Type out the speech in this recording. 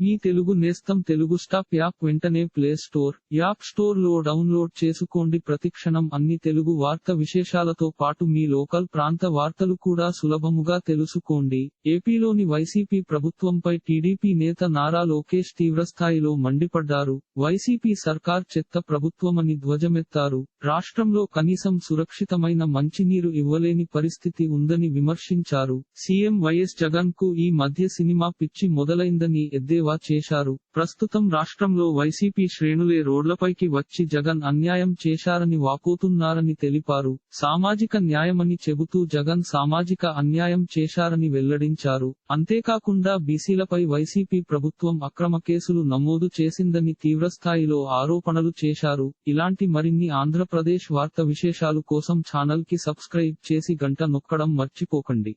మీ తెలుగు నేస్తం Telugu stop app వెంటనే play store app స్టోర్లో డౌన్లోడ్ చేసుకోండి. ప్రతిక్షణం అన్ని తెలుగు వార్త విశేషాలతో పాటు మీ లోకల్ ప్రాంత వార్తలు కూడా సులభముగా తెలుసుకోండి. ఏపీలోని వైసీపీ ప్రభుత్వంపై టీడీపీ నేత నారా లోకేష్ తీవ్రస్థాయిలో మండిపడ్డారు. వైసీపీ సర్కార్ చెత్త ప్రభుత్వమని ధ్వజమెత్తారు. రాష్ట్రంలో కనీసం సురక్షితమైన మంచినీరు ఇవ్వలేని పరిస్థితి ఉందని విమర్శించారు. సీఎం వైఎస్ జగన్కు ఈ మధ్య సినిమా పిచ్చి మొదలైందని ఎద్దేవా చేశారు. ప్రస్తుతం రాష్ట్రంలో వైసీపీ శ్రేణులే రోడ్లపైకి వచ్చి జగన్ అన్యాయం చేశారని వాపోతున్నారని తెలిపారు. సామాజిక న్యాయమని చెబుతూ జగన్ సామాజిక అన్యాయం చేశారని వెల్లడించారు. అంతేకాకుండా బీసీలపై వైసీపీ ప్రభుత్వం అక్రమ కేసులు నమోదు చేసిందని తీవ్రస్థాయిలో ఆరోపణలు చేశారు. ఇలాంటి మరిన్ని ఆంధ్రప్రదేశ్ వార్త విశేషాలు కోసం ఛానల్కి సబ్స్క్రైబ్ చేసి గంట నొక్కడం మర్చిపోకండి.